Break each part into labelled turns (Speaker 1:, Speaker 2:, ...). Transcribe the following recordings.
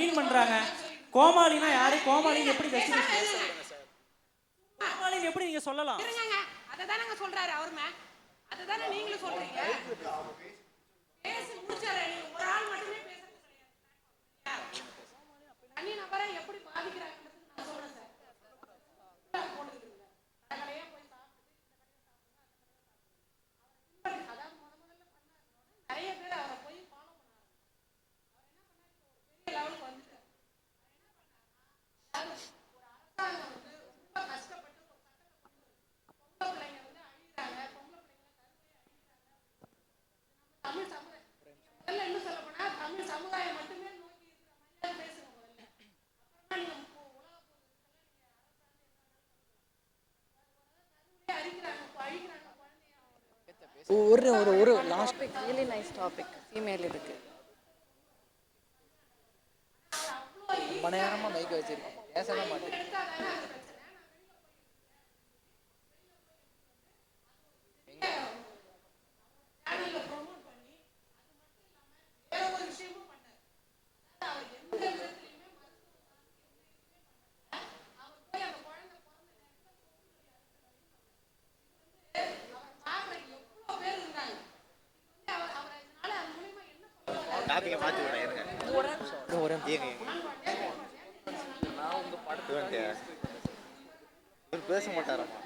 Speaker 1: பண்றாங்க. கோமாளினா யாரு? கோமாளின்னு எப்படி? கோமாளின்னு எப்படி நீங்க சொல்லலாம்?
Speaker 2: அதை தானங்க சொல்றாரு அவருமே. அதை தானே நீங்களும் சொல்றீங்க. ஒரு ஒரு ஒரு
Speaker 3: last really nice topic female இதுக்கு.
Speaker 4: ரொம்ப நேரமா மைக் வச்சிருக்கேன் பேசவே மாட்டேன்
Speaker 5: டாபிக்கை மாற்றி விடுறேன் இருங்க. ஏங்க நான் உங்கள் படத்து இவர் பேச மாட்டாரம்மா.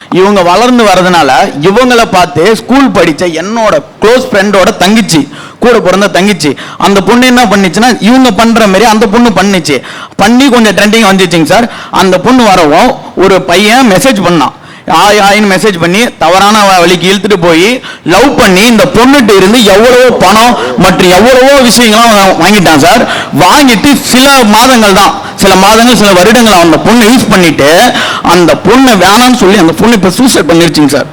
Speaker 6: இவங்க வளர்ந்து வரதுனால இவங்களை பார்த்து ஸ்கூல் படித்த என்னோட க்ளோஸ் ஃப்ரெண்டோட தங்கிச்சு கூட பிறந்த தங்கிச்சு. அந்த பொண்ணு என்ன பண்ணிச்சுன்னா இவங்க பண்ற மாதிரி அந்த பொண்ணு பண்ணுச்சு. பண்ணி கொஞ்சம் ட்ரெண்டிங் வந்துச்சுங்க சார். அந்த பொண்ணு வரவும் ஒரு பையன் மெசேஜ் பண்ணான். ஆய் ஆயின்னு மெசேஜ் பண்ணி தவறான வழிக்கு இழுத்துட்டு போய் லவ் பண்ணி இந்த பொண்ணுகிட்ட இருந்து எவ்வளவோ பணம் மற்றும் எவ்வளவோ விஷயங்கள்லாம் வாங்கிட்டான் சார். வாங்கிட்டு சில மாதங்கள் தான். சில மாதங்கள் சில வருடங்கள் அந்த பொண்ணை யூஸ் பண்ணிட்டு அந்த பொண்ணை வேணாம்னு சொல்லி அந்த பொண்ணு இப்போ சூசைட் பண்ணிருச்சுங்க சார்.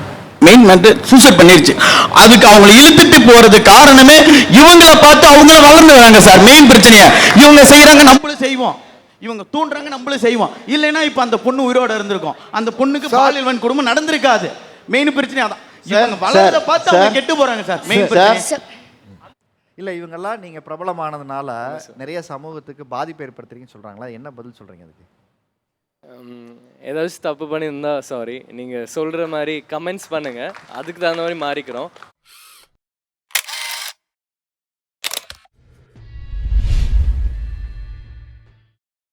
Speaker 6: மெயின் வந்து சூசைட் பண்ணிருச்சு. அதுக்கு அவங்களை இழுத்துட்டு போறது காரணமே இவங்கள பார்த்து அவங்கள வளர்ந்து வராங்க சார். மெயின் பிரச்சனைய. இவங்க செய்யறாங்க நம்மளும் செய்வோம். இவங்க தூண்டுறாங்க நம்மளும் செய்வோம். இல்லைன்னா இப்ப அந்த பொண்ணு உயிரோட இருந்திருக்கும். அந்த பொண்ணுக்கு பாலியல் வன் குடும்பம் நடந்திருக்காது. மெயின் பிரச்சனை அதான். இவங்க வளர்றத பார்த்து அவங்க. கெட்டு போறாங்க சார். மெயின். பிரச்சனை
Speaker 7: இல்ல இவங்கெல்லாம் நீங்க பிரபலமானதுனால நிறைய சமூகத்துக்கு பாதிப்பு ஏற்படுத்துறீங்கன்னு சொல்றாங்களா? என்ன பதில் சொல்றீங்க அதுக்கு?
Speaker 8: Um, ஏதாச்சும் தப்பு பண்ணியிருந்தா சாரி நீங்கள் சொல்கிற மாதிரி கமெண்ட்ஸ் பண்ணுங்கள் அதுக்கு தகுந்த மாதிரி மாறிக்கிறோம்.